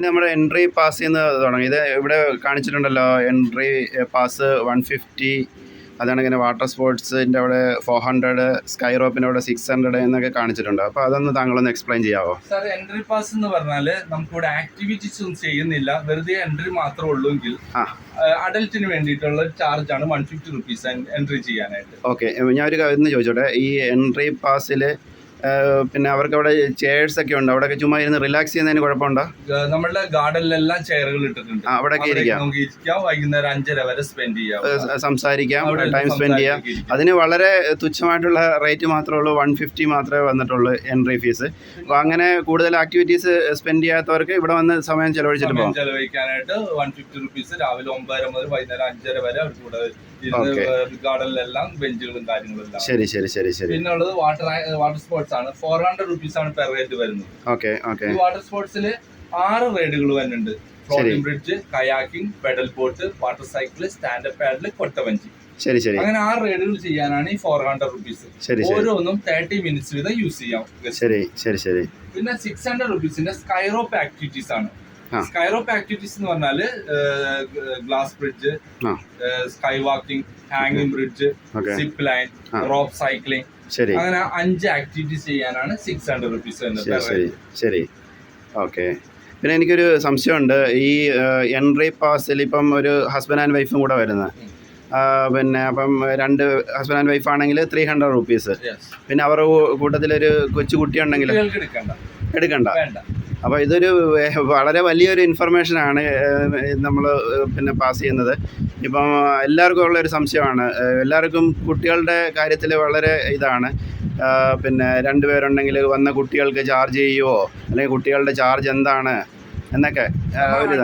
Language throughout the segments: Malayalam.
ഇനി നമ്മുടെ എൻട്രി പാസ് ചെയ്യുന്ന തുടങ്ങി. ഇത് ഇവിടെ കാണിച്ചിട്ടുണ്ടല്ലോ എൻട്രി പാസ് വൺ ഫിഫ്റ്റി അതാണ് ഇങ്ങനെ വാട്ടർ സ്പോർട്സിന്റെ അവിടെ ഫോർ ഹൺഡ്രഡ് സ്കൈ റോപ്പിന്റെ അവിടെ സിക്സ് ഹൺഡ്രഡ് എന്നൊക്കെ കാണിച്ചിട്ടുണ്ട്. അപ്പോൾ അതൊന്ന് താങ്കളൊന്ന് എക്സ്പ്ലെയിൻ ചെയ്യാവോ? സാർ എൻട്രി പാസ് എന്ന് പറഞ്ഞാൽ നമുക്കിവിടെ ആക്ടിവിറ്റീസ് ഒന്നും ചെയ്യുന്നില്ല. വെറുതെ എൻട്രി മാത്രമേ ഉള്ളൂ എങ്കിൽ ആ. അഡൽറ്റിന് വേണ്ടിയിട്ടുള്ള ചാർജ് ആണ് വൺ ഫിഫ്റ്റി റുപ്പീസ് എൻട്രി ചെയ്യാനായിട്ട്. ഓക്കെ ഞാൻ ഒരു കാര്യം ചോദിച്ചോട്ടെ. ഈ എൻട്രി പാസിൽ പിന്നെ അവർക്ക് അവിടെ ചെയർസ് ഒക്കെ ഉണ്ട്. അവിടെയൊക്കെ ചുമ്മാ ഇരുന്ന് റിലാക്സ് ചെയ്യുന്നതിന് കുഴപ്പമുണ്ടോ? നമ്മുടെ ഗാർഡനിലെല്ലാം ചെയറുകൾ ഇട്ടിട്ടുണ്ട്. അവിടെ നമുക്ക് ഇരിക്കാം. വൈകുന്നേരം അഞ്ചര വരെ സ്പെൻഡ് ചെയ്യാം. സംസാരിക്കാം. അവിടെ ടൈം സ്പെൻഡ് ചെയ്യാം. അതിന് വളരെ തുച്ഛമായിട്ടുള്ള റേറ്റ് മാത്രമേ ഉള്ളൂ. വൺ ഫിഫ്റ്റി മാത്രമേ വന്നിട്ടുള്ളൂ എൻട്രി ഫീസ് അപ്പോൾ അങ്ങനെ കൂടുതൽ ആക്ടിവിറ്റീസ് സ്പെൻഡ് ചെയ്യാത്തവർക്ക് ഇവിടെ വന്ന് സമയം ചെലവഴിച്ചിട്ട് പോകാം ചെലവഴിക്കാനായിട്ട് വൺ ഫിഫ്റ്റി റുപ്പീസ് രാവിലെ ഒമ്പതര മുതൽ വൈകുന്നേരം അഞ്ചര വരെ. ഇരുന്ന് ഗാർഡനിലെല്ലാം ബെഞ്ചുകളും കാര്യങ്ങളും ശരി ശരി ശരി ശരി. പിന്നെ ഉള്ളത് വാട്ടർ വാട്ടർ സ്പോർട്സ് ആണ്. ഫോർ ഹൺഡ്രഡ് റുപ്പീസ് ആണ് പെർ റേറ്റ് വരുന്നത്. Okay okay. ഈ വാട്ടർ സ്പോർട്സിൽ ആറ് റൈഡുകൾ വരുന്നുണ്ട്. Floating bridge kayaking pedal boat water cycle standup paddle കൊട്ടവഞ്ചി. ശരി ശരി. അങ്ങനെ ആറ് റൈഡുകൾ ചെയ്യാനാണ് ഈ ഫോർ ഹൺഡ്രഡ് റുപ്പീസ് ഓരോന്നും തേർട്ടി മിനിറ്റ്സ് വീതം യൂസ് ചെയ്യാം. ശരി ശരി ശരി. പിന്നെ സിക്സ് ഹൺഡ്രഡ് റുപ്പീസിന്റെ സ്കൈറോപ്പ് ആക്ടിവിറ്റീസ് ആണ്. സ്കൈറോപ്പ് ആക്ടിവിറ്റീസ് എന്ന് പറഞ്ഞാൽ ഗ്ലാസ് ബ്രിഡ്ജ് സ്കൈ വാക്കിംഗ് ഹാങ്ങിങ് bridge zip line rope cycling അങ്ങനെ അഞ്ച് ആക്ടിവിറ്റീസ് ചെയ്യാനാണ് സിക്സ് ഹൺഡ്രഡ് റുപ്പീസ് ശരി ഓക്കെ. പിന്നെ എനിക്കൊരു സംശയമുണ്ട്. ഈ എൻട്രി പാസിൽ ഇപ്പം ഒരു ഹസ്ബൻഡ് ആൻഡ് വൈഫും കൂടെ വരുന്നത് പിന്നെ അപ്പം രണ്ട് ഹസ്ബൻഡ് ആൻഡ് വൈഫ് ആണെങ്കിൽ ത്രീ ഹൺഡ്രഡ് റുപ്പീസ് പിന്നെ അവരുടെ കൂട്ടത്തിലൊരു കൊച്ചു കുട്ടി ഉണ്ടെങ്കിൽ എടുക്കണ്ട. അപ്പോൾ ഇതൊരു വളരെ വലിയൊരു ഇൻഫർമേഷനാണ് നമ്മൾ പിന്നെ പാസ് ചെയ്യുന്നത്. ഇപ്പം എല്ലാവർക്കും ഉള്ള ഒരു സംശയമാണ്. എല്ലാവർക്കും കുട്ടികളുടെ കാര്യത്തിൽ വളരെ ഇതാണ്. പിന്നെ രണ്ട് പേരുണ്ടെങ്കിൽ വന്ന കുട്ടികൾക്ക് ചാർജ് ചെയ്യുമോ അല്ലെങ്കിൽ കുട്ടികളുടെ ചാർജ് എന്താണ്? എന്നൊക്കെ ഒരു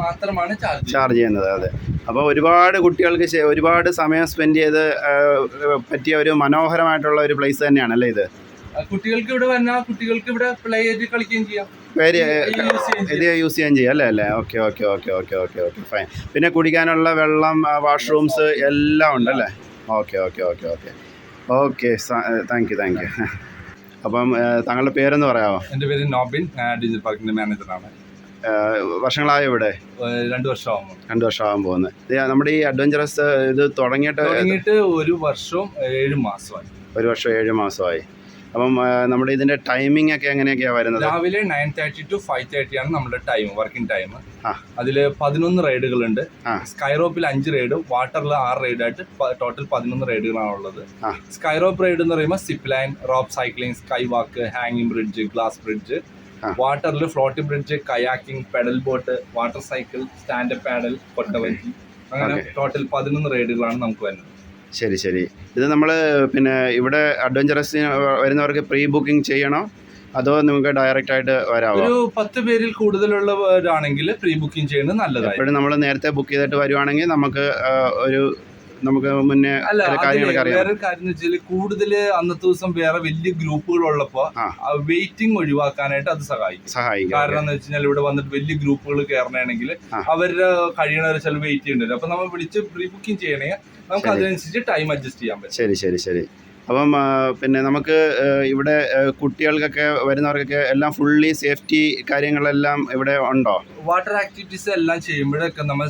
മാത്രമാണ് ചാർജ് ചാർജ് ചെയ്യുന്നത് അതെ. അപ്പോൾ ഒരുപാട് കുട്ടികൾക്ക് ഒരുപാട് സമയം സ്പെൻഡ് ചെയ്ത് പറ്റിയ ഒരു മനോഹരമായിട്ടുള്ള ഒരു പ്ലേസ് തന്നെയാണ് അല്ലേ ഇത് കുട്ടികൾക്ക് ഇവിടെ വന്നാൽ കുട്ടികൾക്ക് ഇവിടെ പ്ലേ ചെയ്ത് കളിക്കുകയും ചെയ്യാം. പേര് ഇത് യൂസ് ചെയ്യാൻ ചെയ്യും. അല്ലേ അല്ലേ? Okay okay okay okay okay okay fine പിന്നെ കുടിക്കാനുള്ള വെള്ളം വാഷ്റൂംസ് എല്ലാം ഉണ്ടല്ലേ okay okay okay okay okay thank you thank you അപ്പം താങ്കളുടെ പേരെന്ന് പറയാമോ? എന്റെ പേര് നോബിൻ. ഡിജിറ്റൽ പാർക്കിന്റെ മാനേജറാണ്. വർഷങ്ങളായോ ഇവിടെ? രണ്ട് വർഷമാകുമ്പോൾ രണ്ട് വർഷമാകാൻ പോകുന്നത് നമ്മുടെ ഈ അഡ്വഞ്ചറസ് ഇത് തുടങ്ങിയിട്ട് തുടങ്ങിയിട്ട് ഒരു വർഷവും ഏഴ് മാസമായി. ഒരു വർഷം ഏഴ് മാസമായി. അപ്പം നമ്മുടെ ഇതിന്റെ ടൈമിംഗ് ഒക്കെ എങ്ങനെയൊക്കെയാണ് വരുന്നത്? രാവിലെ nine thirty to five thirty ആണ് നമ്മുടെ ടൈം വർക്കിംഗ് ടൈം. അതിൽ പതിനൊന്ന് റൈഡുകളുണ്ട്. സ്കൈറോപ്പിൽ അഞ്ച് റൈഡ് വാട്ടറിൽ ആറ് റൈഡായിട്ട് ടോട്ടൽ പതിനൊന്ന് റൈഡുകളാണ് ഉള്ളത്. സ്കൈറോപ്പ് റൈഡ് എന്ന് പറയുമ്പോൾ zip line rope cycling sky walk ഹാങ്ങിങ് ബ്രിഡ്ജ് ഗ്ലാസ് ബ്രിഡ്ജ് വാട്ടറിൽ floating bridge kayaking pedal boat water cycle standup paddle കൊട്ടവഞ്ചി അങ്ങനെ ടോട്ടൽ പതിനൊന്ന് റൈഡുകളാണ് നമുക്ക് വരുന്നത്. ശരി ശരി. ഇത് നമ്മൾ പിന്നെ ഇവിടെ അഡ്വഞ്ചറസ് വരുന്നവർക്ക് പ്രീ ബുക്കിംഗ് ചെയ്യണോ? അതോ നിങ്ങൾക്ക് ഡയറക്റ്റ് ആയിട്ട് വരാമോ ഒരു പത്ത് പേരിൽ കൂടുതലുള്ളവരാണെങ്കിൽ പ്രീ ബുക്കിംഗ് ചെയ്യുന്നത് നല്ലതാണ് എപ്പോഴും നമ്മൾ നേരത്തെ ബുക്ക് ചെയ്തിട്ട് വരുവാണെങ്കിൽ നമുക്ക് ഒരു നമുക്ക് മുന്നേ കാര്യങ്ങളൊക്കെ അറിയാം. വേറെ കാര്യം എന്ന് വെച്ചാൽ കൂടുതൽ അന്നത്തെ ദിവസം വേറെ വലിയ ഗ്രൂപ്പുകൾ ഉള്ളപ്പോ ആ. വെയിറ്റിംഗ് ഒഴിവാക്കാനായിട്ട് അത് സഹായിക്കും. സഹായിക്കും കാരണം എന്ന് വെച്ചാൽ ഇവിടെ വന്നിട്ട് വലിയ ഗ്രൂപ്പുകൾ കയറണമെങ്കിൽ. അവരുടെ കഴിയണവരെ ചില വെയിറ്റ് ചെയ്യേണ്ടി അപ്പൊ നമ്മൾ വിളിച്ച് പ്രീ ബുക്കിംഗ് ചെയ്യണമെങ്കിൽ നമുക്ക് അതിനനുസരിച്ച് ടൈം അഡ്ജസ്റ്റ് ചെയ്യാൻ പറ്റും. ശരി ശരി ശരി. അപ്പം പിന്നെ നമുക്ക് ഇവിടെ കുട്ടികൾക്കൊക്കെ വരുന്നവർക്കൊക്കെ എല്ലാം ഫുള്ളി സേഫ്റ്റി കാര്യങ്ങളെല്ലാം ഇവിടെ ഉണ്ടോ? വാട്ടർ ആക്ടിവിറ്റീസ് എല്ലാം ചെയ്യുമ്പോഴൊക്കെ നമ്മൾ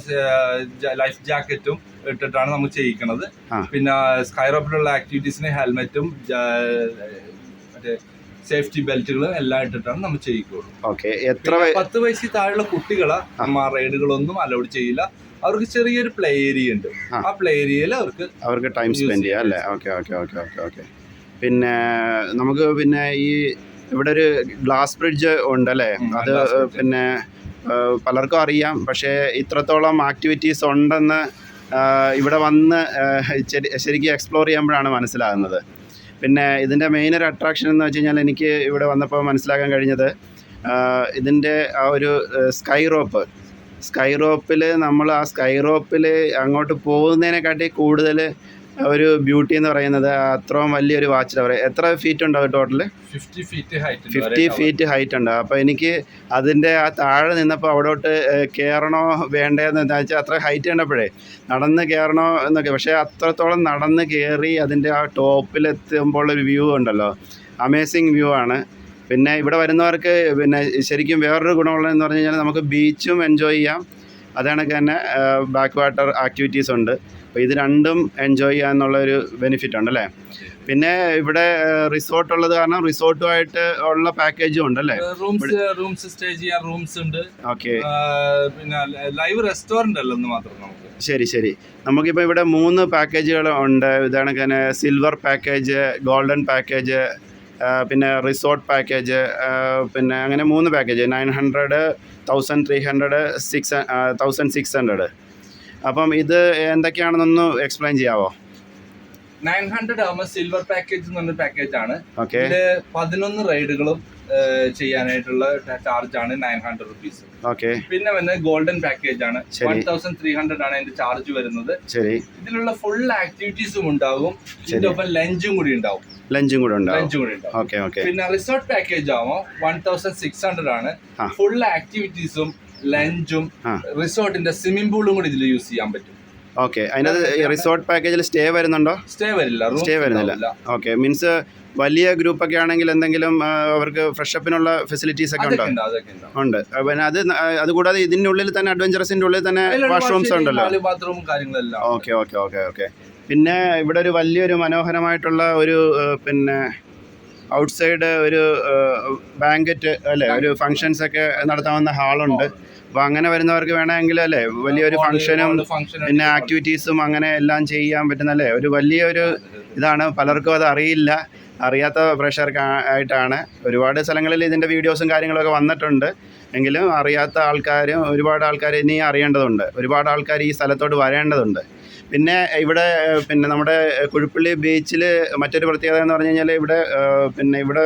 ലൈഫ് ജാക്കറ്റും ഇട്ടിട്ടാണ് നമ്മൾ ചെയ്യിക്കുന്നത് പിന്നെ സ്കൈറോപ്പിലുള്ള ആക്ടിവിറ്റീസിന് ഹെൽമെറ്റും മറ്റേ സേഫ്റ്റി ബെൽറ്റുകളും എല്ലാം ഇട്ടിട്ടാണ് നമ്മൾ ചെയ്യിക്കുള്ളൂ. ഓക്കെ എത്ര പത്ത് വയസ്സിൽ താഴെയുള്ള കുട്ടികളെ നമ്മൾ റൈഡുകളൊന്നും അലൗഡ് ചെയ്യില്ല. അവർക്ക് ചെറിയൊരു പ്ലേ ഏരിയ ഉണ്ട്. ആ. പ്ലേ ഏരിയയിൽ അവർക്ക് അവർക്ക് ടൈം സ്പെൻഡ് ചെയ്യാം അല്ലേ? Okay okay okay okay okay പിന്നെ നമുക്ക് പിന്നെ ഈ ഇവിടെ ഒരു ഗ്ലാസ് ബ്രിഡ്ജ് ഉണ്ട് അല്ലേ? അത് പിന്നെ പലർക്കും അറിയാം. പക്ഷേ ഇത്രത്തോളം ആക്ടിവിറ്റീസ് ഉണ്ടെന്ന് ഇവിടെ വന്ന് ശരിക്കും എക്സ്പ്ലോർ ചെയ്യുമ്പോഴാണ് മനസ്സിലാകുന്നത്. പിന്നെ ഇതിന്റെ മെയിൻ ഒരു അട്രാക്ഷൻ എന്ന് വെച്ച് കഴിഞ്ഞാൽ എനിക്ക് ഇവിടെ വന്നപ്പോൾ മനസ്സിലാക്കാൻ കഴിഞ്ഞത് ഇതിന്റെ ആ ഒരു സ്കൈ റോപ്പ് സ്കൈ റോപ്പിൽ നമ്മൾ ആ സ്കൈ റോപ്പിൽ അങ്ങോട്ട് പോകുന്നതിനെക്കാട്ടി കൂടുതൽ ഒരു ബ്യൂട്ടി എന്ന് പറയുന്നത് അത്രയും വലിയൊരു വാച്ച് ടവർ എത്ര ഫീറ്റ് ഉണ്ടാവും total fifty feet height fifty feet height ഉണ്ട്. അപ്പോൾ എനിക്ക് അതിന്റെ ആ താഴെ നിന്നപ്പോൾ അവിടോട്ട് കയറണോ വേണ്ടതെന്ന് വെച്ചാൽ അത്ര ഹൈറ്റ് കണ്ടപ്പോഴേ നടന്ന് കയറണോ എന്നൊക്കെ. പക്ഷേ അത്രത്തോളം നടന്ന് കയറി അതിന്റെ ആ ടോപ്പിലെത്തുമ്പോൾ ഒരു വ്യൂ ഉണ്ടല്ലോ. അമേസിങ് വ്യൂ ആണ്. പിന്നെ ഇവിടെ വരുന്നവർക്ക് പിന്നെ ശരിക്കും വേറൊരു ഗുണമുള്ളതെന്ന് പറഞ്ഞു കഴിഞ്ഞാൽ നമുക്ക് ബീച്ചും എൻജോയ് ചെയ്യാം. അത് കണക്ക് തന്നെ ബാക്ക് വാട്ടർ ആക്ടിവിറ്റീസ് ഉണ്ട്. അപ്പോൾ ഇത് രണ്ടും എൻജോയ് ചെയ്യാന്നുള്ളൊരു ബെനിഫിറ്റ് ഉണ്ടല്ലേ പിന്നെ ഇവിടെ റിസോർട്ട് ഉള്ളത് കാരണം റിസോർട്ടുമായിട്ട് ഉള്ള പാക്കേജും ഉണ്ടല്ലേ റൂംസ് റൂംസ് സ്റ്റേ ചെയ്യാൻ റൂംസ് ഉണ്ട്. ഓക്കെ. പിന്നെ ലൈവ് റെസ്റ്റോറന്റ് അല്ലെന്ന് മാത്രം നമുക്ക്. ശരി ശരി. നമുക്കിപ്പോൾ ഇവിടെ മൂന്ന് പാക്കേജുകൾ ഉണ്ട്. ഇതാണ് തന്നെ സിൽവർ പാക്കേജ് ഗോൾഡൻ പാക്കേജ് പിന്നെ റിസോർട്ട് പാക്കേജ് പിന്നെ അങ്ങനെ മൂന്ന് package nine hundred thousand three hundred six thousand six hundred അപ്പം ഇത് എന്തൊക്കെയാണെന്നൊന്ന് എക്സ്പ്ലെയിൻ ചെയ്യാവോ? നയൻ ഹൺഡ്രഡ് ആകുമ്പോൾ സിൽവർ പാക്കേജ് എന്ന് പറഞ്ഞ പാക്കേജ് ആണ്. ഓക്കെ ഇതിൽ പതിനൊന്ന് റൈഡുകളും ചെയ്യാനായിട്ടുള്ള ചാർജ് ആണ് നയൻ ഹൺഡ്രഡ് റുപ്പീസ് ഓക്കെ പിന്നെ വന്നത് ഗോൾഡൻ പാക്കേജ് ആണ്. വൺ തൗസൻഡ് ത്രീ ഹൺഡ്രഡ് ആണ് അതിന്റെ ചാർജ് വരുന്നത്. ശരി. ഇതിലുള്ള ഫുൾ ആക്ടിവിറ്റീസും ഉണ്ടാകും ഇതിന്റെ ഒപ്പം ലഞ്ചും കൂടി ഉണ്ടാവും. ലഞ്ചും കൂടെ ഉണ്ടാവും. ലഞ്ചും കൂടെ ഉണ്ടാവും. Okay okay. പിന്നെ റിസോർട്ട് പാക്കേജ് ആവുമ്പോൾ വൺ തൗസൻഡ് സിക്സ് ഹൺഡ്രഡ് ആണ്. ആ. ഫുൾ ആക്ടിവിറ്റീസും ലഞ്ചും ആ. റിസോർട്ടിന്റെ സ്വിമ്മിംഗ് പൂളും കൂടി ഇതിൽ യൂസ് ചെയ്യാൻ പറ്റും. ഓക്കെ അതിനകത്ത് റിസോർട്ട് പാക്കേജിൽ സ്റ്റേ വരുന്നുണ്ടോ? സ്റ്റേ വരില്ല സ്റ്റേ വരുന്നില്ല. ഉണ്ടാവില്ല. ഓക്കെ മീൻസ് വലിയ ഗ്രൂപ്പൊക്കെ ആണെങ്കിൽ എന്തെങ്കിലും ആ, അവർക്ക് ഫ്രഷപ്പിനുള്ള ഫെസിലിറ്റീസ് ഒക്കെ ഉണ്ടോ? അതൊക്കെ ഉണ്ട് അതൊക്കെ ഉണ്ട്. ഉണ്ട്. പിന്നെ അത് ന- അതുകൂടാതെ ഇതിന്റെ ഉള്ളിൽ തന്നെ അഡ്വഞ്ചറസിന്റെ ഉള്ളിൽ തന്നെ വാഷ്റൂംസ് ഉണ്ടല്ലോ. ബാത്റൂമും കാര്യങ്ങളെല്ലാം. Okay okay okay okay. പിന്നെ ഇവിടെ ഒരു വലിയൊരു മനോഹരമായിട്ടുള്ള ഒരു പിന്നെ ഔട്ട്സൈഡ് ഒരു ബാങ്കറ്റ് അല്ലേ ഒരു ഫങ്ഷൻസ് ഒക്കെ നടത്താവുന്ന ഹാളുണ്ട്. അപ്പോൾ അങ്ങനെ വരുന്നവർക്ക് വേണമെങ്കിൽ അല്ലേ വലിയൊരു ഫങ്ഷനും പിന്നെ ആക്ടിവിറ്റീസും അങ്ങനെ എല്ലാം ചെയ്യാൻ പറ്റുന്ന അല്ലേ ഒരു വലിയൊരു ഇതാണ്. പലർക്കും അത് അറിയില്ല. അറിയാത്ത പ്രഷർ ആയിട്ടാണ്. ഒരുപാട് സ്ഥലങ്ങളിൽ ഇതിന്റെ വീഡിയോസും കാര്യങ്ങളൊക്കെ വന്നിട്ടുണ്ട്. എങ്കിലും അറിയാത്ത ആൾക്കാരും ഒരുപാട് ആൾക്കാർ ഇനി അറിയേണ്ടതുണ്ട്. ഒരുപാട് ആൾക്കാർ ഈ സ്ഥലത്തോട്ട് വരേണ്ടതുണ്ട്. പിന്നെ ഇവിടെ പിന്നെ നമ്മുടെ കുഴിപ്പള്ളി ബീച്ചിൽ മറ്റൊരു പ്രത്യേകത എന്ന് പറഞ്ഞു കഴിഞ്ഞാൽ ഇവിടെ പിന്നെ ഇവിടെ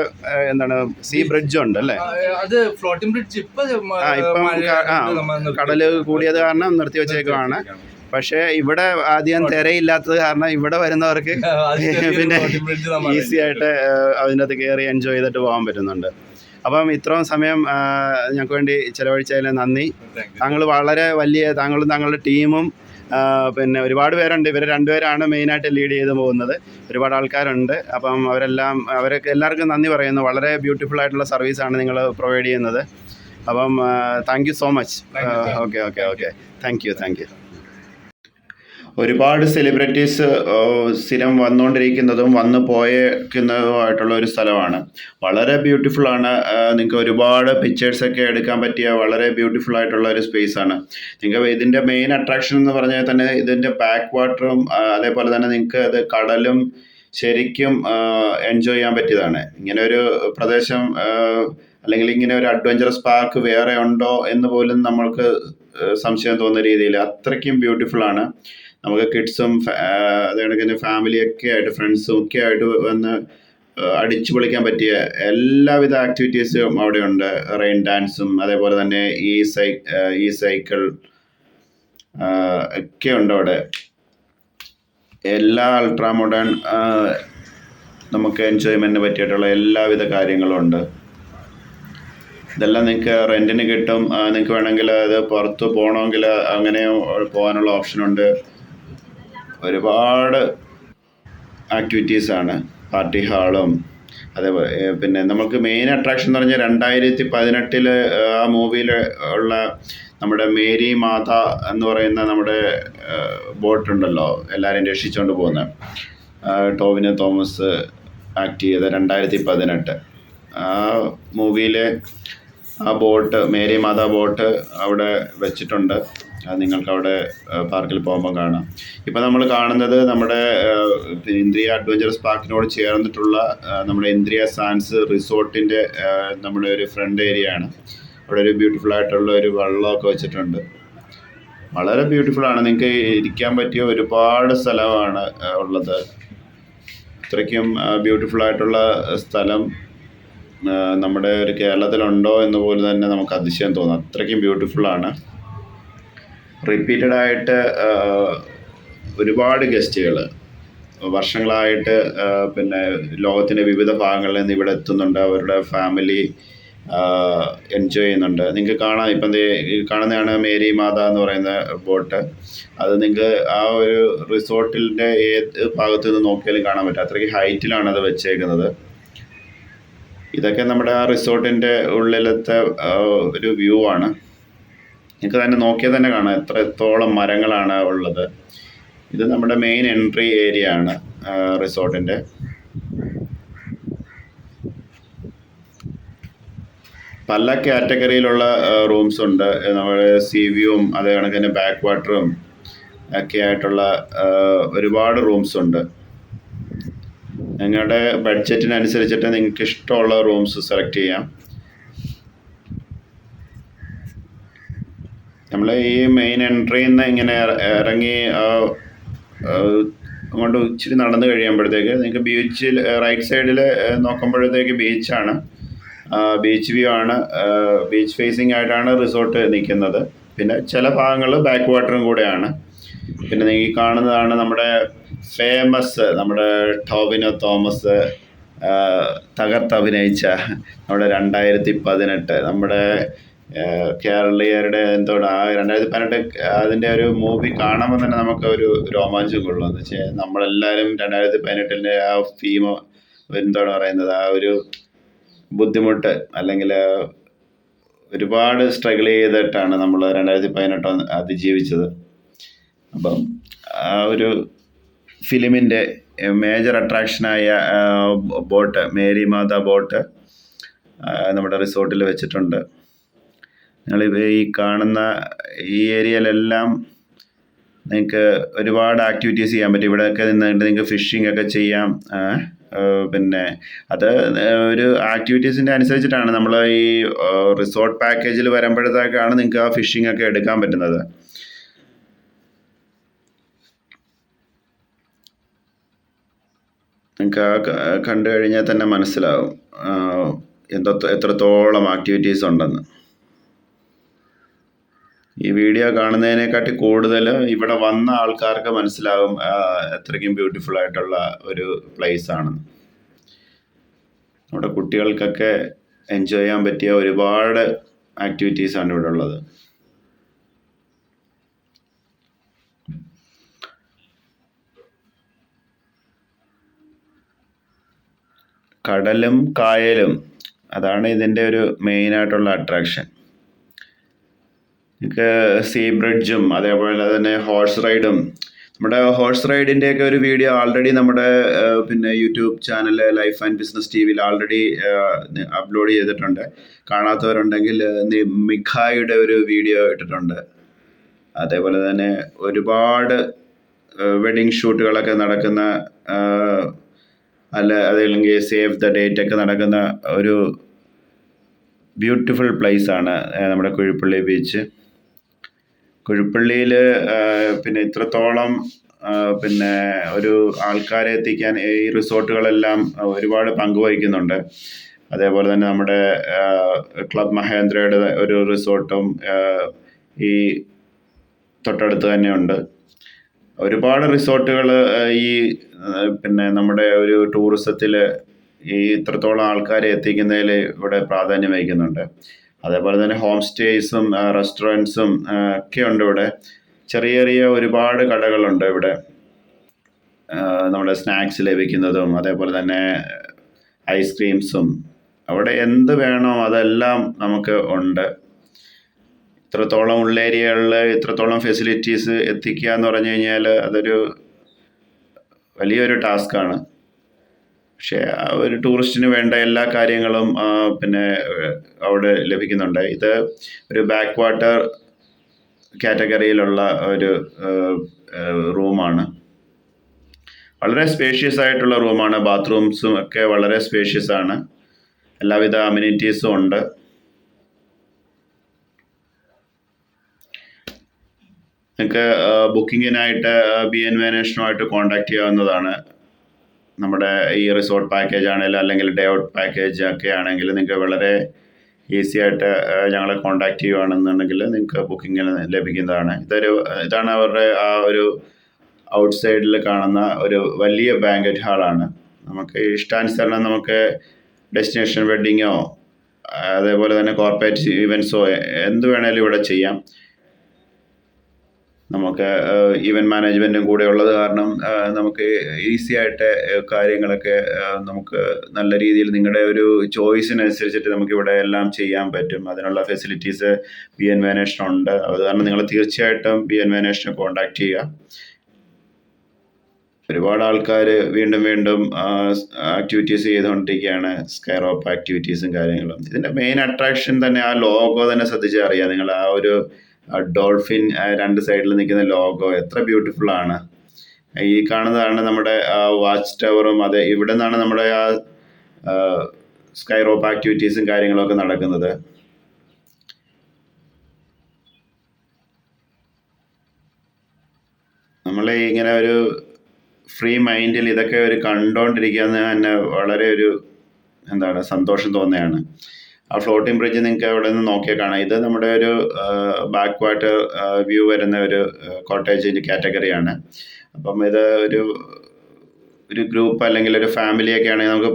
എന്താണ് സീ ബ്രിഡ്ജ് ഉണ്ട് അല്ലേ? അത് ഫ്ലോട്ടിംഗ് ബ്രിഡ്ജ് ഇപ്പൊ മ- ആ, ഇപ്പം മഴ ക- ആ, ആയതുകൊണ്ട് നമ്മൾ നിർത്തി കടൽ കൂടിയത് കാരണം നിർത്തി വെച്ചേക്കുവാണ്. പക്ഷേ ഇവിടെ ആദ്യം തിരയില്ലാത്തത് കാരണം ഇവിടെ വരുന്നവർക്ക് പിന്നെ ഈസി ആയിട്ട് അതിനകത്ത് അതിന്റെ അകത്ത് കയറി എൻജോയ് ചെയ്തിട്ട് പോകാൻ പറ്റുന്നുണ്ട്. അപ്പം ഇത്രയും സമയം ഞങ്ങൾക്ക് വേണ്ടി ചിലവഴിച്ചതിന് നന്ദി. താങ്കൾ വളരെ വലിയ താങ്കളും താങ്കളുടെ ടീമും പിന്നെ ഒരുപാട് പേരുണ്ട്. ഇവർ രണ്ടുപേരാണ് മെയിനായിട്ട് ലീഡ് ചെയ്ത് പോകുന്നത്. ഒരുപാട് ആൾക്കാരുണ്ട്. അപ്പം അവരെല്ലാം അവരൊക്കെ എല്ലാവർക്കും നന്ദി പറയുന്നു. വളരെ ബ്യൂട്ടിഫുൾ ആയിട്ടുള്ള സർവീസാണ് നിങ്ങൾ പ്രൊവൈഡ് ചെയ്യുന്നത്. അപ്പം thank you so much. Okay okay okay thank you thank you ഒരുപാട് സെലിബ്രിറ്റീസ് സ്ഥിരം വന്നുകൊണ്ടിരിക്കുന്നതും വന്നു പോയേക്കുന്നതുമായിട്ടുള്ള ഒരു സ്ഥലമാണ്. വളരെ ബ്യൂട്ടിഫുൾ ആണ്. നിങ്ങൾക്ക് ഒരുപാട് പിക്ചേഴ്സ് ഒക്കെ എടുക്കാൻ പറ്റിയ വളരെ ബ്യൂട്ടിഫുൾ ആയിട്ടുള്ള ഒരു സ്പേസ് ആണ്. നിങ്ങൾക്ക് ഇതിന്റെ മെയിൻ അട്രാക്ഷൻ എന്ന് പറഞ്ഞാൽ തന്നെ ഇതിന്റെ ബാക്ക് വാട്ടറും അതേപോലെ തന്നെ നിങ്ങൾക്ക് അത് കടലും ശരിക്കും എൻജോയ് ചെയ്യാൻ പറ്റിയതാണ്. ഇങ്ങനെ ഒരു പ്രദേശം അല്ലെങ്കിൽ ഇങ്ങനെ ഒരു അഡ്വഞ്ചറസ് പാർക്ക് വേറെ ഉണ്ടോ എന്ന് പോലും നമ്മൾക്ക് സംശയം തോന്നുന്ന രീതിയിൽ അത്രയ്ക്കും ബ്യൂട്ടിഫുൾ ആണ്. നമുക്ക് കിഡ്സും അത് ഫാമിലിയൊക്കെ ആയിട്ട് ഫ്രണ്ട്സും ഒക്കെ ആയിട്ട് വന്ന് അടിച്ചു പൊളിക്കാൻ പറ്റിയ എല്ലാവിധ ആക്ടിവിറ്റീസും അവിടെ ഉണ്ട് റെയിൻ ഡാൻസും അതേപോലെ തന്നെ ഈ സൈ ഈ സൈക്കിൾ ഒക്കെ ഉണ്ട് അവിടെ. എല്ലാ അൾട്രാ മോഡേൺ നമുക്ക് എൻജോയ്മെന്റിന് പറ്റിയിട്ടുള്ള എല്ലാവിധ കാര്യങ്ങളും ഉണ്ട്. ഇതെല്ലാം നിങ്ങൾക്ക് റെന്റിന് കിട്ടും. നിങ്ങൾക്ക് വേണമെങ്കിൽ അത് പുറത്ത് പോകണമെങ്കിൽ അങ്ങനെ പോകാനുള്ള ഓപ്ഷനുണ്ട് ഒരുപാട് ആക്ടിവിറ്റീസാണ് പാർട്ടി ഹാളും അതേപോലെ പിന്നെ നമുക്ക് മെയിൻ അട്രാക്ഷൻ എന്ന് പറഞ്ഞാൽ രണ്ടായിരത്തി പതിനെട്ടിൽ ആ മൂവിയിൽ ഉള്ള നമ്മുടെ മേരി മാത എന്ന് പറയുന്ന നമ്മുടെ ബോട്ട് ഉണ്ടല്ലോ എല്ലാവരെയും രക്ഷിച്ചുകൊണ്ട് പോകുന്ന ടോവിന് തോമസ് ആക്ട് ചെയ്ത രണ്ടായിരത്തി പതിനെട്ട് ആ മൂവിയിലെ ആ ബോട്ട് മേരി മാതാ ബോട്ട് അവിടെ വെച്ചിട്ടുണ്ട്. അത് നിങ്ങൾക്ക് അവിടെ പാർക്കിൽ പോകുമ്പോൾ കാണാം. ഇപ്പം നമ്മൾ കാണുന്നത് നമ്മുടെ ഇന്ദ്രിയ അഡ്വഞ്ചറസ് പാർക്കിനോട് ചേർന്നിട്ടുള്ള നമ്മുടെ ഇന്ദ്രിയ സാൻസ് റിസോർട്ടിന്റെ നമ്മുടെ ഒരു ഫ്രണ്ട് ഏരിയ ആണ് അവിടെ ഒരു ബ്യൂട്ടിഫുൾ ആയിട്ടുള്ള ഒരു വെള്ളമൊക്കെ വെച്ചിട്ടുണ്ട്. വളരെ ബ്യൂട്ടിഫുൾ ആണ്. നിങ്ങൾക്ക് ഇരിക്കാൻ പറ്റിയ ഒരുപാട് സ്ഥലമാണ് ഉള്ളത്. ഇത്രയ്ക്കും ബ്യൂട്ടിഫുൾ ആയിട്ടുള്ള സ്ഥലം നമ്മുടെ ഒരു കേരളത്തിലുണ്ടോ എന്ന് പോലും തന്നെ നമുക്ക് അതിശയം തോന്നും. അത്രയ്ക്കും ബ്യൂട്ടിഫുൾ ആണ്. റിപ്പീറ്റഡ് ആയിട്ട് ഒരുപാട് ഗസ്റ്റുകൾ വർഷങ്ങളായിട്ട് പിന്നെ ലോകത്തിന്റെ വിവിധ ഭാഗങ്ങളിൽ നിന്ന് ഇവിടെ എത്തുന്നുണ്ട്. അവരുടെ ഫാമിലി എൻജോയ് ചെയ്യുന്നുണ്ട്. നിങ്ങൾക്ക് കാണാം ഇപ്പം കാണുന്നതാണ് മേരി മാത എന്ന് പറയുന്ന ബോട്ട്. അത് നിങ്ങൾക്ക് ആ ഒരു റിസോർട്ടിന്റെ ഏത് ഭാഗത്ത് നിന്ന് നോക്കിയാലും കാണാൻ പറ്റും. അത്രയ്ക്ക് ഹൈറ്റിലാണ് അത് വെച്ചേക്കുന്നത്. ഇതൊക്കെ നമ്മുടെ ആ റിസോർട്ടിന്റെ ഉള്ളിലത്തെ ഒരു വ്യൂ ആണ്. നിങ്ങൾക്ക് തന്നെ നോക്കിയാൽ തന്നെ കാണാം എത്രത്തോളം മരങ്ങളാണ് ഉള്ളത്. ഇത് നമ്മുടെ മെയിൻ എൻട്രി ഏരിയ ആണ് റിസോർട്ടിന്റെ. പല കാറ്റഗറിയിലുള്ള റൂംസ് ഉണ്ട്. നമ്മുടെ സീ വ്യൂവും അതേ കണക്ക് തന്നെ ബാക്ക് വാട്ടറും ഒക്കെ ആയിട്ടുള്ള ഒരുപാട് റൂംസ് ഉണ്ട്. നിങ്ങളുടെ ബഡ്ജറ്റിനനുസരിച്ചിട്ട് നിങ്ങൾക്ക് ഇഷ്ടമുള്ള റൂംസ് സെലക്ട് ചെയ്യാം. നമ്മൾ ഈ മെയിൻ എൻട്രിയിൽ നിന്ന് ഇങ്ങനെ ഇറങ്ങി അങ്ങോട്ട് ഇച്ചിരി നടന്നു കഴിയുമ്പോഴത്തേക്ക് നിങ്ങൾക്ക് ബീച്ചിൽ റൈറ്റ് സൈഡിൽ നോക്കുമ്പോഴത്തേക്ക് ബീച്ചാണ് ബീച്ച് വ്യൂ ആണ്. ബീച്ച് ഫേസിംഗ് ആയിട്ടാണ് റിസോർട്ട് നിൽക്കുന്നത് പിന്നെ ചില ഭാഗങ്ങൾ ബാക്ക് വാട്ടറും കൂടെയാണ്. പിന്നെ നിങ്ങൾ കാണുന്നതാണ് നമ്മുടെ ഫേമസ് നമ്മുടെ ടോവിനോ തോമസ് തകർത്തഭിനയിച്ച നമ്മുടെ രണ്ടായിരത്തി പതിനെട്ട് നമ്മുടെ കേരളീയരുടെ എന്തോട് ആ രണ്ടായിരത്തി പതിനെട്ട് അതിന്റെ ഒരു മൂവി കാണുമ്പോൾ തന്നെ നമുക്ക് ഒരു രോമാഞ്ചം കൊള്ളും. എന്ന് വെച്ചാൽ നമ്മളെല്ലാവരും രണ്ടായിരത്തി പതിനെട്ടിന്റെ ആ തീം എന്താണ് പറയുന്നത്? ആ ഒരു ബുദ്ധിമുട്ട് അല്ലെങ്കിൽ ഒരുപാട് സ്ട്രഗിൾ ചെയ്തിട്ടാണ് നമ്മൾ രണ്ടായിരത്തി പതിനെട്ട് അതിജീവിച്ചത്. അപ്പം ആ ഒരു ഫിലിമിന്റെ മേജർ അട്രാക്ഷനായ ബോട്ട് മേരി മാത ബോട്ട് നമ്മുടെ റിസോർട്ടിൽ വെച്ചിട്ടുണ്ട്. നിങ്ങൾ ഈ കാണുന്ന ഈ ഏരിയയിലെല്ലാം നിങ്ങൾക്ക് ഒരുപാട് ആക്ടിവിറ്റീസ് ചെയ്യാൻ പറ്റും. ഇവിടെയൊക്കെ നിന്നിട്ട് നിങ്ങൾക്ക് ഫിഷിംഗ് ഒക്കെ ചെയ്യാം പിന്നെ അത് ഒരു ആക്ടിവിറ്റീസിന്റെ അനുസരിച്ചിട്ടാണ് നമ്മൾ ഈ റിസോർട്ട് പാക്കേജിൽ വരുമ്പോഴത്തേക്കാണ് നിങ്ങൾക്ക് ആ ഫിഷിംഗ് ഒക്കെ എടുക്കാൻ പറ്റുന്നത്. നിങ്ങൾക്ക് ആ കണ്ടു കഴിഞ്ഞാൽ തന്നെ മനസ്സിലാവും. എന്തോ എത്രത്തോളം ആക്ടിവിറ്റീസ് ഉണ്ടെന്ന്. ഈ വീഡിയോ കാണുന്നതിനെക്കാട്ടി കൂടുതൽ ഇവിടെ വന്ന ആൾക്കാർക്ക് മനസ്സിലാവും എത്രയ്ക്കും ബ്യൂട്ടിഫുൾ ആയിട്ടുള്ള ഒരു പ്ലേസ് ആണെന്ന് നമ്മുടെ കുട്ടികൾക്കൊക്കെ എൻജോയ് ചെയ്യാൻ പറ്റിയ ഒരുപാട് ആക്ടിവിറ്റീസ് ആണ് ഇവിടെ ഉള്ളത്. കടലും കായലും. അതാണ് ഇതിന്റെ ഒരു മെയിനായിട്ടുള്ള അട്രാക്ഷൻ നമുക്ക് സീ ബ്രിഡ്ജും അതേപോലെ തന്നെ ഹോഴ്സ് റൈഡും നമ്മുടെ ഹോഴ്സ് റൈഡിന്റെയൊക്കെ ഒരു വീഡിയോ ആൾറെഡി നമ്മുടെ പിന്നെ YouTube channel life and business T വിയിൽ ആൾറെഡി അപ്ലോഡ് ചെയ്തിട്ടുണ്ട്. കാണാത്തവരുണ്ടെങ്കിൽ മിഖായുടെ ഒരു വീഡിയോ ഇട്ടിട്ടുണ്ട്. അതേപോലെ തന്നെ ഒരുപാട് വെഡിങ് ഷൂട്ടുകളൊക്കെ നടക്കുന്ന അല്ല അതല്ലെങ്കിൽ സേവ് ദ ഡേറ്റ് ഒക്കെ നടക്കുന്ന ഒരു ബ്യൂട്ടിഫുൾ ആണ് നമ്മുടെ കുഴിപ്പള്ളി ബീച്ച് കുഴിപ്പള്ളിയിൽ പിന്നെ ഇത്രത്തോളം പിന്നെ ഒരു ആൾക്കാരെ എത്തിക്കാൻ ഈ റിസോർട്ടുകളെല്ലാം ഒരുപാട് പങ്കുവഹിക്കുന്നുണ്ട്. അതേപോലെ തന്നെ നമ്മുടെ ക്ലബ് മഹേന്ദ്രയുടെ ഒരു റിസോർട്ടും ഈ തൊട്ടടുത്ത് തന്നെയുണ്ട് ഒരുപാട് റിസോർട്ടുകൾ ഈ പിന്നെ നമ്മുടെ ഒരു ടൂറിസത്തിൽ ഈ ഇത്രത്തോളം ആൾക്കാരെ എത്തിക്കുന്നതിൽ ഇവിടെ പ്രാധാന്യം വഹിക്കുന്നുണ്ട്. അതേപോലെ തന്നെ ഹോം സ്റ്റേയ്സും റെസ്റ്റോറന്റ്സും ഒക്കെ ഉണ്ട് ഇവിടെ. ചെറിയ ചെറിയ ഒരുപാട് കടകളുണ്ട് ഇവിടെ. നമ്മുടെ സ്നാക്സ് ലഭിക്കുന്നതും അതേപോലെ തന്നെ ഐസ്ക്രീംസും. അവിടെ എന്ത് വേണോ അതെല്ലാം നമുക്ക് ഉണ്ട്. ഇത്രത്തോളം ഉള്ള ഏരിയകളിൽ ഇത്രത്തോളം ഫെസിലിറ്റീസ് എത്തിക്കുക എന്ന് പറഞ്ഞു കഴിഞ്ഞാൽ അതൊരു വലിയൊരു ടാസ്ക്കാണ്. പക്ഷേ ഒരു ടൂറിസ്റ്റിന് വേണ്ട എല്ലാ കാര്യങ്ങളും പിന്നെ അവിടെ ലഭിക്കുന്നുണ്ട്. ഇത് ഒരു ബാക്ക് വാട്ടർ കാറ്റഗറിയിലുള്ള ഒരു റൂമാണ്. വളരെ സ്പേഷ്യസ് ആയിട്ടുള്ള റൂമാണ്. ബാത്റൂംസും ഒക്കെ വളരെ സ്പേഷ്യസ് ആണ്. എല്ലാവിധ അമ്യൂണിറ്റീസും ഉണ്ട്. നിങ്ങൾക്ക് ബുക്കിങ്ങിനായിട്ട് ബി എൻ വേനേഷനുമായിട്ട് കോൺടാക്ട് ചെയ്യാവുന്നതാണ്. നമ്മുടെ ഈ റിസോർട്ട് പാക്കേജ് ആണെങ്കിലും അല്ലെങ്കിൽ ഡേ ഔട്ട് പാക്കേജ് ഒക്കെ ആണെങ്കിൽ നിങ്ങൾക്ക് വളരെ ഈസി ആയിട്ട് ഞങ്ങളെ കോൺടാക്ട് ചെയ്യുകയാണെന്നുണ്ടെങ്കിൽ നിങ്ങൾക്ക് ബുക്കിങ്ങിന് ലഭിക്കുന്നതാണ്. ഇതൊരു ഇതാണ് അവരുടെ ആ ഒരു ഔട്ട് സൈഡിൽ കാണുന്ന ഒരു വലിയ ബാങ്കറ്റ് ഹാളാണ് നമുക്ക് ഇഷ്ടാനുസരണം നമുക്ക് ഡെസ്റ്റിനേഷൻ വെഡ്ഡിങ്ങോ അതേപോലെ തന്നെ കോർപ്പറേറ്റ് ഇവൻസോ എന്ത് വേണേലും ഇവിടെ ചെയ്യാം. നമുക്ക് ഇവന്റ് മാനേജ്മെന്റും കൂടെ ഉള്ളത് കാരണം നമുക്ക് ഈസി ആയിട്ട് കാര്യങ്ങളൊക്കെ നമുക്ക് നല്ല രീതിയിൽ നിങ്ങളുടെ ഒരു ചോയ്സിനനുസരിച്ചിട്ട് നമുക്കിവിടെ എല്ലാം ചെയ്യാൻ പറ്റും. അതിനുള്ള ഫെസിലിറ്റീസ് ബി എൻ വാനേഷനുണ്ട് അത് കാരണം നിങ്ങൾ തീർച്ചയായിട്ടും ബി എൻ വാനേഷനെ കോൺടാക്ട് ചെയ്യുക. ഒരുപാട് ആൾക്കാർ വീണ്ടും വീണ്ടും ആക്ടിവിറ്റീസ് ചെയ്തുകൊണ്ടിരിക്കുകയാണ്. സ്കൈറോപ്പ് ആക്ടിവിറ്റീസും കാര്യങ്ങളും. ഇതിന്റെ മെയിൻ അട്രാക്ഷൻ തന്നെ ആ ലോഗോ തന്നെ ശ്രദ്ധിച്ചാൽ അറിയാം നിങ്ങൾ ആ ഒരു ഡോൾഫിൻ രണ്ട് സൈഡിൽ നിൽക്കുന്ന ലോഗോ എത്ര ബ്യൂട്ടിഫുൾ ആണ് ഈ കാണുന്നതാണ് നമ്മുടെ വാച്ച് ടവറും അത് ഇവിടെ നിന്നാണ് നമ്മുടെ ആ സ്കൈ റോപ്പ് ആക്ടിവിറ്റീസും കാര്യങ്ങളൊക്കെ നടക്കുന്നത്. നമ്മൾ ഇങ്ങനെ ഒരു ഫ്രീ മൈൻഡിൽ ഇതൊക്കെ ഒരു കണ്ടുകൊണ്ടിരിക്കുക തന്നെ വളരെ ഒരു എന്താണ് സന്തോഷം തോന്നുകയാണ്. ആ ഫ്ലോട്ടിംഗ് ബ്രിഡ്ജ് നിങ്ങൾക്ക് അവിടെ നിന്ന് നോക്കിയാൽ കാണാം. ഇത് നമ്മുടെ ഒരു ബാക്ക് വാട്ടർ വ്യൂ വരുന്ന ഒരു കോട്ടേജ് കാറ്റഗറിയാണ് അപ്പം ഇത് ഒരു ഒരു ഗ്രൂപ്പ് അല്ലെങ്കിൽ ഒരു ഫാമിലി ഒക്കെ ആണെങ്കിൽ നമുക്ക്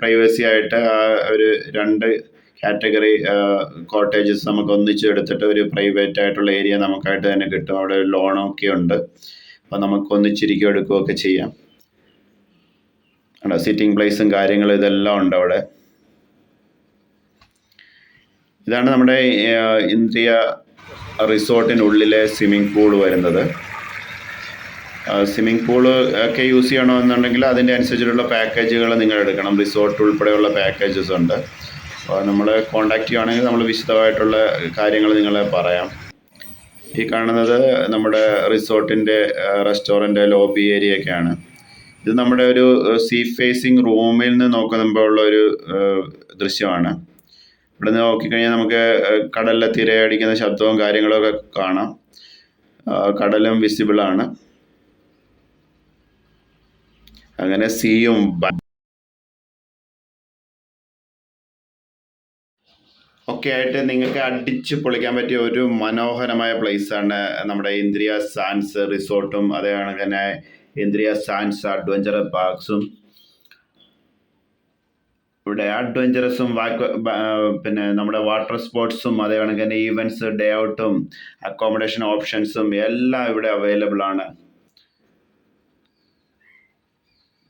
പ്രൈവസി ആയിട്ട് ആ ഒരു രണ്ട് കാറ്റഗറി കോട്ടേജസ് നമുക്ക് ഒന്നിച്ച് എടുത്തിട്ട് ഒരു പ്രൈവറ്റ് ആയിട്ടുള്ള ഏരിയ നമുക്കായിട്ട് തന്നെ കിട്ടും. അവിടെ ഒരു ലോണൊക്കെ ഉണ്ട്. അപ്പം നമുക്ക് ഒന്നിച്ചിരിക്കുകയോ എടുക്കുകയൊക്കെ ചെയ്യാം. അവിടെ സിറ്റിംഗ് പ്ലേസും കാര്യങ്ങളും ഇതെല്ലാം ഉണ്ട് അവിടെ. ഇതാണ് നമ്മുടെ ഇന്ത്യ റിസോർട്ടിനുള്ളിലെ സ്വിമ്മിംഗ് പൂൾ വരുന്നത്. സ്വിമ്മിംഗ് പൂൾ ഒക്കെ യൂസ് ചെയ്യണമെന്നുണ്ടെങ്കിൽ അതിന്റെ അനുസരിച്ചിട്ടുള്ള പാക്കേജുകൾ നിങ്ങൾ എടുക്കണം. റിസോർട്ട് ഉൾപ്പെടെയുള്ള പാക്കേജസ് ഉണ്ട്. അപ്പോൾ നമ്മൾ കോൺടാക്റ്റ് ചെയ്യുകയാണെങ്കിൽ നമ്മൾ വിശദമായിട്ടുള്ള കാര്യങ്ങൾ നിങ്ങളെ പറയാം. ഈ കാണുന്നത് നമ്മുടെ റിസോർട്ടിന്റെ റെസ്റ്റോറന്റ് ലോബി ഏരിയ ഒക്കെയാണ് ഇത് നമ്മുടെ ഒരു സീ ഫേസിംഗ് റൂമിൽ നിന്ന് നോക്കുമ്പോൾ ഒരു ദൃശ്യമാണ്. ഇവിടെ നിന്ന് നോക്കിക്കഴിഞ്ഞാൽ നമുക്ക് കടലിലെ തിരയടിക്കുന്ന ശബ്ദവും കാര്യങ്ങളൊക്കെ കാണാം. കടലും വിസിബിൾ ആണ്. അങ്ങനെ സിയും ഒക്കെ ആയിട്ട് നിങ്ങൾക്ക് അടിച്ച് പൊളിക്കാൻ പറ്റിയ ഒരു മനോഹരമായ ആണ് നമ്മുടെ ഇന്ദ്രിയ സാൻസ് റിസോർട്ടും അതേ കണക്ക് തന്നെ ഇന്ദ്രിയ സാൻസ് അഡ്വഞ്ചർ പാർക്സും ഇവിടെ അഡ്വഞ്ചറസും പിന്നെ നമ്മുടെ വാട്ടർ സ്പോർട്സും അതേ കണക്ക് തന്നെ ഈവൻസ് ഡേ ഔട്ടും അക്കോമഡേഷൻ ഓപ്ഷൻസും എല്ലാം ഇവിടെ അവൈലബിൾ ആണ്.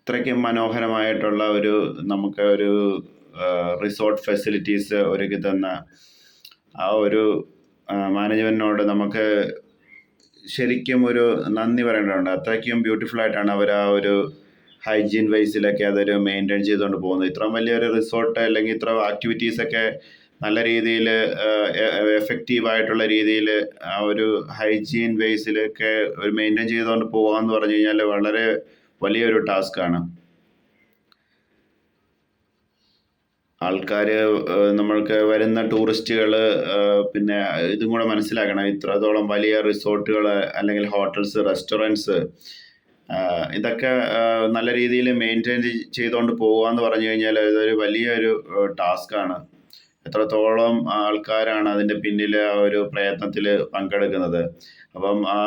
ഇത്രയ്ക്കും മനോഹരമായിട്ടുള്ള ഒരു നമുക്ക് ഒരു റിസോർട്ട് ഫെസിലിറ്റീസ് ഒരുക്കി തന്ന ആ ഒരു മാനേജ്മെന്റിനോട് നമുക്ക് ശരിക്കും ഒരു നന്ദി പറയേണ്ടതുണ്ട്. അത്രയ്ക്കും ബ്യൂട്ടിഫുൾ ആയിട്ടാണ് അവർ ആ ഒരു ഹൈജീൻ വൈസിലൊക്കെ അതൊരു മെയിന്റെയിൻ ചെയ്തുകൊണ്ട് പോകുന്നത് ഇത്ര വലിയൊരു റിസോർട്ട് അല്ലെങ്കിൽ ഇത്ര ആക്ടിവിറ്റീസൊക്കെ നല്ല രീതിയിൽ എഫക്റ്റീവ് ആയിട്ടുള്ള രീതിയിൽ ആ ഒരു ഹൈജീൻ ബേസിലൊക്കെ ഒരു മെയിന്റെയിൻ ചെയ്തുകൊണ്ട് പോകാമെന്ന് പറഞ്ഞു കഴിഞ്ഞാൽ വളരെ വലിയൊരു ടാസ്ക്കാണ് ആൾക്കാർ നമ്മൾക്ക് വരുന്ന ടൂറിസ്റ്റുകൾ പിന്നെ ഇതും കൂടെ മനസ്സിലാക്കണം. ഇത്രത്തോളം വലിയ റിസോർട്ടുകൾ അല്ലെങ്കിൽ ഹോട്ടൽസ് റെസ്റ്റോറന്റ്സ് ഇതൊക്കെ നല്ല രീതിയിൽ മെയിന്റെയിൻ ചെയ്തുകൊണ്ട് പോകുക എന്ന് പറഞ്ഞു കഴിഞ്ഞാൽ ഇതൊരു വലിയൊരു ടാസ്ക്കാണ് എത്രത്തോളം ആൾക്കാരാണ് അതിന്റെ പിന്നിൽ ആ ഒരു പ്രയത്നത്തിൽ പങ്കെടുക്കുന്നത്. അപ്പം ആ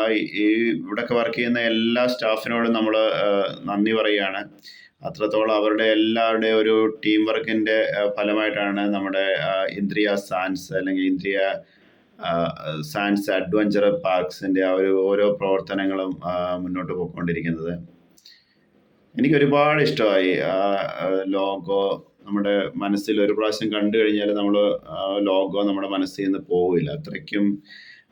ഈ ഇവിടെയൊക്കെ വർക്ക് ചെയ്യുന്ന എല്ലാ സ്റ്റാഫിനോടും നമ്മൾ നന്ദി പറയുകയാണ്. അത്രത്തോളം അവരുടെ എല്ലാവരുടെയും ഒരു ടീം വർക്കിന്റെ ഫലമായിട്ടാണ് നമ്മുടെ ഇന്ദ്രിയ സാൻസ് അല്ലെങ്കിൽ ഇന്ദ്രിയ ആ, സാൻസ് അഡ്വഞ്ചർ പാർക്സിന്റെ ആ ഒരു ഓരോ പ്രവർത്തനങ്ങളും മുന്നോട്ട് പോയിക്കൊണ്ടിരിക്കുന്നത്. എനിക്ക് ഒരുപാട് ഇഷ്ടമായി. ആ ലോഗോ നമ്മുടെ മനസ്സിൽ ഒരു പ്രാവശ്യം കണ്ടു കഴിഞ്ഞാൽ നമ്മൾ ലോഗോ നമ്മുടെ മനസ്സിൽ നിന്ന് പോവില്ല. അത്രയ്ക്കും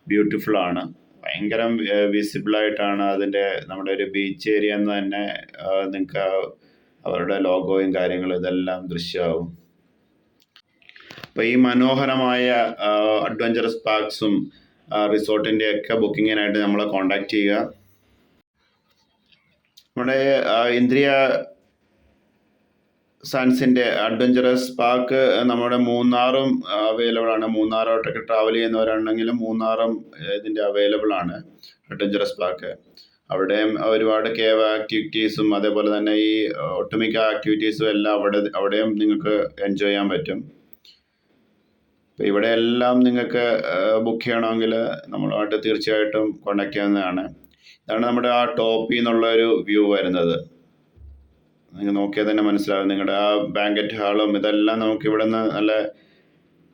ബ്യൂട്ടിഫുൾ ആണ്. ഭയങ്കര വിസിബിളായിട്ടാണ് അതിന്റെ നമ്മുടെ ഒരു ബീച്ച് ഏരിയ എന്ന് തന്നെ നിങ്ങൾക്ക് അവരുടെ ലോഗോയും കാര്യങ്ങളും ഇതെല്ലാം ദൃശ്യമാവും. അപ്പോൾ ഈ മനോഹരമായ അഡ്വഞ്ചറസ് പാർക്സും റിസോർട്ടിന്റെ ഒക്കെ ബുക്കിങ്ങിനായിട്ട് നമ്മളെ കോണ്ടാക്ട് ചെയ്യുക. നമ്മുടെ ഇന്ദ്രിയ സയൻസിന്റെ അഡ്വഞ്ചറസ് പാർക്ക് നമ്മുടെ മൂന്നാറും അവൈലബിൾ ആണ്. മൂന്നാറോട്ടൊക്കെ ട്രാവൽ ചെയ്യുന്നവരാണെങ്കിലും മൂന്നാറും ഇതിന്റെ അവൈലബിൾ ആണ്. അഡ്വഞ്ചറസ് പാർക്ക് അവിടെയും ഒരുപാട് കേവ ആക്ടിവിറ്റീസും അതേപോലെ തന്നെ ഈ ഒട്ടുമിക്ക ആക്ടിവിറ്റീസും എല്ലാം അവിടെ അവിടെയും നിങ്ങൾക്ക് എൻജോയ് ചെയ്യാൻ പറ്റും. അപ്പോൾ ഇവിടെ എല്ലാം നിങ്ങൾക്ക് ബുക്ക് ചെയ്യണമെങ്കിൽ നമ്മളുമായിട്ട് തീർച്ചയായിട്ടും കോണ്ടാക്ട് ചെയ്യുന്നതാണ്. ഇതാണ് നമ്മുടെ ആ ടോപ്പിൽ നിന്നുള്ള ഒരു വ്യൂ വരുന്നത്. നിങ്ങൾ നോക്കിയാൽ തന്നെ മനസ്സിലാവും നിങ്ങളുടെ ആ ബാങ്കറ്റ് ഹാളും ഇതെല്ലാം നമുക്ക് ഇവിടെ നിന്ന് നല്ല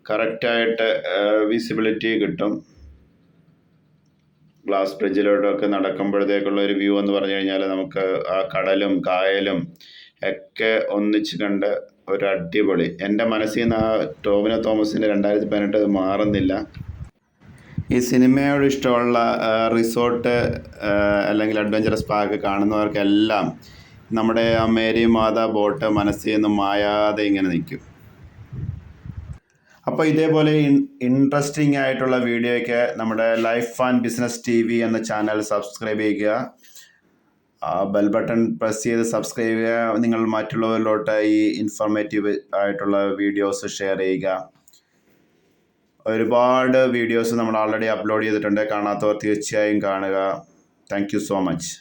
കറക്റ്റായിട്ട് വിസിബിലിറ്റി കിട്ടും. ഗ്ലാസ് ബ്രിഡ്ജിലോട്ടൊക്കെ നടക്കുമ്പോഴത്തേക്കുള്ള ഒരു വ്യൂ എന്ന് പറഞ്ഞു കഴിഞ്ഞാൽ നമുക്ക് ആ കടലും കായലും ഒക്കെ ഒന്നിച്ച് കണ്ട് ഒരു അടിപൊളി. എന്റെ മനസ്സിൽ നിന്ന് ആ ടോവിനോ തോമസിന്റെ രണ്ടായിരത്തി പതിനെട്ട് മാറുന്നില്ല. ഈ സിനിമയോട് ഇഷ്ടമുള്ള റിസോർട്ട് അല്ലെങ്കിൽ അഡ്വഞ്ചറസ് പാർക്ക് കാണുന്നവർക്കെല്ലാം നമ്മുടെ ആ മേരി മാതാ ബോട്ട് മനസ്സിൽ നിന്ന് മായാതെ ഇങ്ങനെ നിൽക്കും. അപ്പോൾ ഇതേപോലെ ഇൻട്രസ്റ്റിംഗ് ആയിട്ടുള്ള വീഡിയോയ്ക്ക് നമ്മുടെ life and business T V എന്ന ചാനൽ സബ്സ്ക്രൈബ് ചെയ്യുക. ആ ബെൽ ബട്ടൺ പ്രസ് ചെയ്ത് സബ്സ്ക്രൈബ് ചെയ്യുക. നിങ്ങൾ മറ്റുള്ളവരിലോട്ട് ഈ ഇൻഫോർമേറ്റീവ് ആയിട്ടുള്ള വീഡിയോസ് ഷെയർ ചെയ്യുക. ഒരുപാട് വീഡിയോസ് നമ്മൾ ഓൾറെഡി അപ്ലോഡ് ചെയ്തിട്ടുണ്ട്. കാണാത്തവർ തീർച്ചയായും കാണുക. Thank so much